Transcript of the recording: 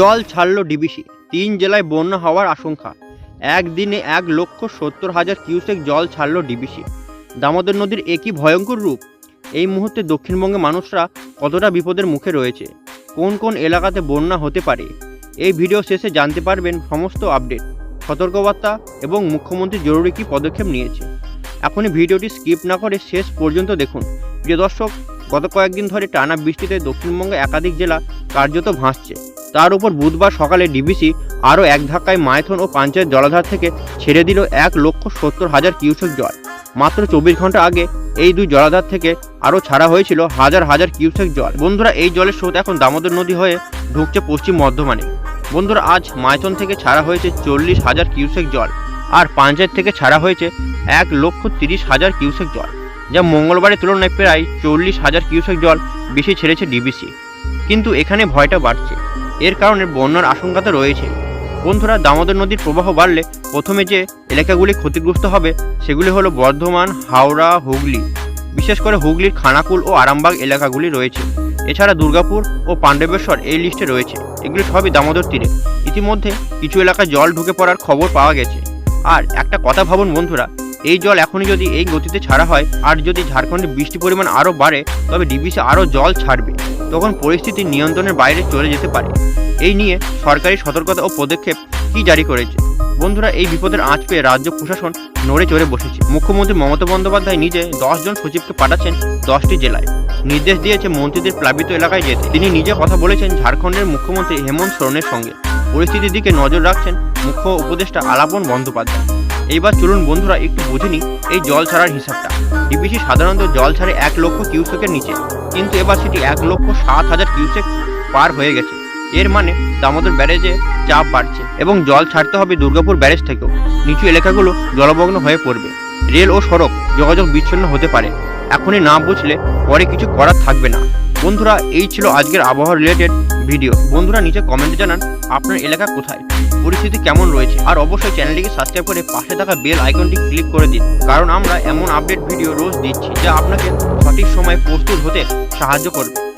জল ছাড়ল ডিবিসি। তিন জেলায় বন্যা হওয়ার আশঙ্কা। একদিনে এক লক্ষ সত্তর হাজার কিউসেক জল ছাড়ল ডিবিসি। দামোদর নদীর একই ভয়ঙ্কর রূপ? এই মুহূর্তে দক্ষিণবঙ্গে মানুষরা কতটা বিপদের মুখে রয়েছে? কোন কোন এলাকাতে বন্যা হতে পারে? এই ভিডিও শেষে জানতে পারবেন সমস্ত আপডেট, সতর্কবার্তা এবং মুখ্যমন্ত্রী জরুরি কী পদক্ষেপ নিয়েছে। এখনই ভিডিওটি স্কিপ না করে শেষ পর্যন্ত দেখুন। প্রিয় দর্শক, গত কয়েকদিন ধরে টানা বৃষ্টিতে দক্ষিণবঙ্গে একাধিক জেলা কার্যত ভাসছে। তার উপর বুধবার সকালে ডিবিসি আরও এক ধাক্কায় মাইথন ও পাঞ্চায়েত জলাধার থেকে ছেড়ে দিল এক লক্ষ সত্তর হাজার কিউসেক জল। মাত্র চব্বিশ ঘণ্টা আগে এই দুই জলাধার থেকে আরও ছাড়া হয়েছিল হাজার হাজার কিউসেক জল। বন্ধুরা, এই জলের স্রোত এখন দামোদর নদী হয়ে ঢুকছে পশ্চিম বর্ধমানে বন্ধুরা, আজ মাইথন থেকে ছাড়া হয়েছে চল্লিশ হাজার কিউসেক জল আর পাঞ্চায়েত থেকে ছাড়া হয়েছে এক লক্ষ তিরিশ হাজার কিউসেক জল, যা মঙ্গলবারের তুলনায় প্রায় চল্লিশ হাজার কিউসেক জল বেশি ছেড়েছে ডিবিসি। কিন্তু এখানে ভয়টা বাড়ছে। এর কারণে বন্যার আশঙ্কা তো রয়েছে। বন্ধুরা, দামোদর নদীর প্রবাহ বাড়লে প্রথমে যে এলাকাগুলি ক্ষতিগ্রস্ত হবে, সেগুলি হলো বর্ধমান, হাওড়া, হুগলি। বিশেষ করে হুগলির খানাকুল ও আরামবাগ এলাকাগুলি রয়েছে। এছাড়া দুর্গাপুর ও পাণ্ডবেশ্বর এই লিস্টে রয়েছে। এগুলি সবই দামোদর তীরে। ইতিমধ্যে কিছু এলাকায় জল ঢুকে পড়ার খবর পাওয়া গেছে। আর একটা কথা ভাবুন বন্ধুরা এই জল এখনই যদি এই গতিতে ছাড়া হয়, আর যদি ঝাড়খণ্ডে বৃষ্টির পরিমাণ আরও বাড়ে, তবে ডিবিসি আরও জল ছাড়বে। তখন পরিস্থিতি নিয়ন্ত্রণের বাইরে চলে যেতে পারে। এই নিয়ে সরকারি সতর্কতা ও পদক্ষেপ কি জারি করেছে? বন্ধুরা, এই বিপদের আঁচ পেয়ে রাজ্য প্রশাসন নড়ে চড়ে বসেছে। মুখ্যমন্ত্রী মমতা বন্দ্যোপাধ্যায় নিজে জন সচিবকে পাঠাচ্ছেন দশটি জেলায়। নির্দেশ দিয়েছে মন্ত্রীদের প্লাবিত এলাকায় যেতে। তিনি নিজে কথা বলেছেন ঝাড়খণ্ডের মুখ্যমন্ত্রী হেমন্ত সোরেনের সঙ্গে। পরিস্থিতির দিকে নজর রাখছেন মুখ্য উপদেষ্টা আলাপন বন্দ্যোপাধ্যায়। এইবার চলুন বন্ধুরা, একটু বুঝে নিই এই জল ছাড়ার হিসাবটা। ডিবিসি সাধারণত জল ছাড়ে এক লক্ষ কিউসেকের নিচে, কিন্তু এবার সেটি এক লক্ষ সাত হাজার কিউসেক পার হয়ে গেছে। এর মানে দামোদর ব্যারেজে চাপ বাড়ছে এবং জল ছাড়তে হবে দুর্গাপুর ব্যারেজ থেকেও। নিচু এলাকাগুলো জলমগ্ন হয়ে পড়বে। রেল ও সড়ক যোগাযোগ বিচ্ছিন্ন হতে পারে। এখনই না বুঝলে পরে কিছু করার থাকবে না। বন্ধুরা, এই ছিল আজকের আবহাওয়া রিলেটেড ভিডিও বন্ধুরা, নিচে কমেন্টে জানান আপনার এলাকা কোথায়। পরিস্থিতি কেমন রয়েছে, আর অবশ্যই চ্যানেলটিকে সাবস্ক্রাইব করে পাশে থাকা বেল আইকনটি ক্লিক করে দিন। কারণ আমরা এমন আপডেট ভিডিও রোজ দিচ্ছি, যা আপনাকে সঠিক সময় প্রস্তুত হতে সাহায্য করবে।